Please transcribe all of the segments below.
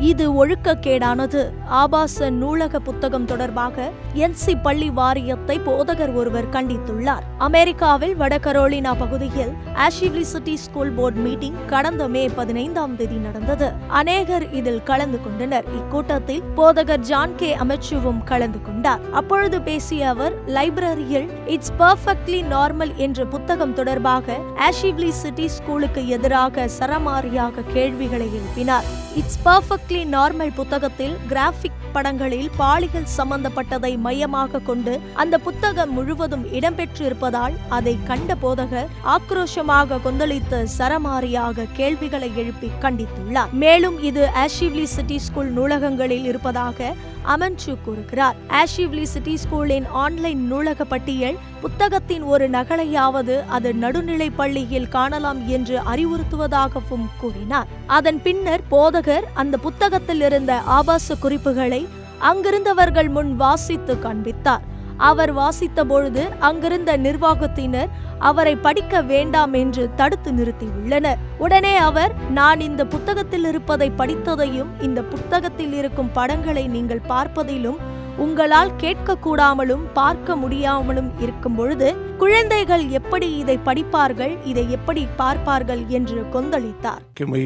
இது ஒழுக்கக்கேடானது. ஆபாச நூலக புத்தகம் தொடர்பாக என்சி பள்ளி வாரியத்தை போதகர் ஒருவர் கண்டித்துள்ளார். அமெரிக்காவில் வடகரோலினா பகுதியில் Asheville city school board meeting கடந்த மே பதினைந்தாம் தேதி நடந்தது. அநேகர் இதில் கலந்து கொண்டனர். இக்கூட்டத்தில் போதகர் ஜான் கே அமைச்சுவும் கலந்து கொண்டார். அப்பொழுது பேசிய அவர் லைப்ரரியில் இட்ஸ் பர்ஃபெக்ட்லி நார்மல் என்ற புத்தகம் தொடர்பாக ஆஷிவ்லி சிட்டி ஸ்கூலுக்கு எதிராக சரமாரியாக கேள்விகளை எழுப்பினார். இட்ஸ் பர்ஃபெக்ட் பர்ஃபெக்ட்லி நார்மல் புத்தகத்தில் கிராஃபிக் படங்களில் பாலியல் சம்பந்தப்பட்டதை மையமாக கொண்டு அந்த புத்தகம் முழுவதும் இடம்பெற்றிருப்பதால் அதை கண்ட போதகர் ஆக்ரோஷமாக கொந்தளித்து சரமாரியாக கேள்விகளை எழுப்பி கண்டித்துள்ளார். மேலும் இது ஆஷிவ்லி சிட்டி ஸ்கூல் நூலகங்களில் இருப்பதாக அமன்சு கூறுகிறார். ஆஷிவ்லி சிட்டி ஸ்கூலின் ஆன்லைன் நூலக பட்டியல் புத்தகத்தின் ஒரு நகலையாவது அது நடுநிலை பள்ளியில் காணலாம் என்று அறிவுறுத்துவதாகவும் கூறினார். அதன் பின்னர் போதகர் அந்த புத்தகத்தில் இருந்த ஆபாச குறிப்புகளை அங்கிருந்தவர்கள் முன் வாசித்து காண்பித்தார் அவர் வாசித்த பொழுது அங்கிருந்த நிர்வாகத்தினர் அவரை படிக்க வேண்டாம் என்று தடுத்து நிறுத்தியுள்ளனர் உடனே அவர் நான் இந்த புத்தகத்தில் இருப்பதை படித்ததையும் இந்த புத்தகத்தில் இருக்கும் படங்களை நீங்கள் பார்ப்பதிலும் உங்களால் கேட்கக்கூடாமலும் பார்க்க முடியாமலும் இருக்கும் பொழுது குழந்தைகள் எப்படி இதை படிப்பார்கள் இதை எப்படி பார்ப்பார்கள் என்று கொந்தளித்தார் Can we,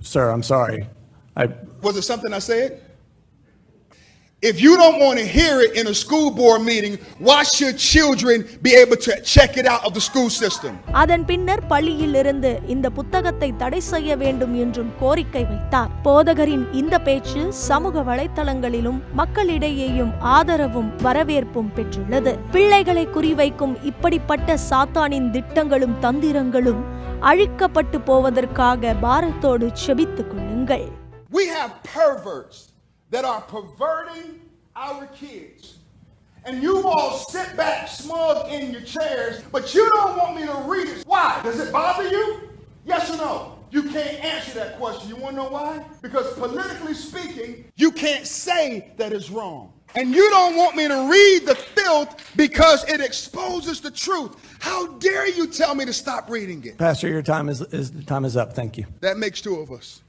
sir, I'm sorry. I, Was it something I said? If you don't want to hear it in a school board meeting, why should children be able to check it out of the school system? அதன் பின்னர் பள்ளியில் இருந்து இந்த புத்தகத்தை தடை செய்ய வேண்டும் என்றும் கோரிக்கை வைத்தார். போதகரின் இந்த பேச்சு சமூக வலைத்தளங்களிலும் மக்களிடையேயும் ஆதரவும் வரவேற்பும் பெற்றுள்ளது. பிள்ளைகளை குறிவைக்கும் இப்படிப்பட்ட சாத்தானின் திட்டங்களும் தந்திரங்களும் அழிக்கப்பட்டு போவதற்காக பாரத்தோடு செபித்துக் கொள்ளுங்கள். We have perverts. That are perverting our kids. And you all sit back smug in your chairs, but you don't want me to read it. Why? Does it bother you? Yes or no? You can't answer that question. You want to know why? Because politically speaking, you can't say that it's wrong. And you don't want me to read the filth because it exposes the truth. How dare you tell me to stop reading it? Pastor, your time is, is, time is up. Thank you. That makes two of us.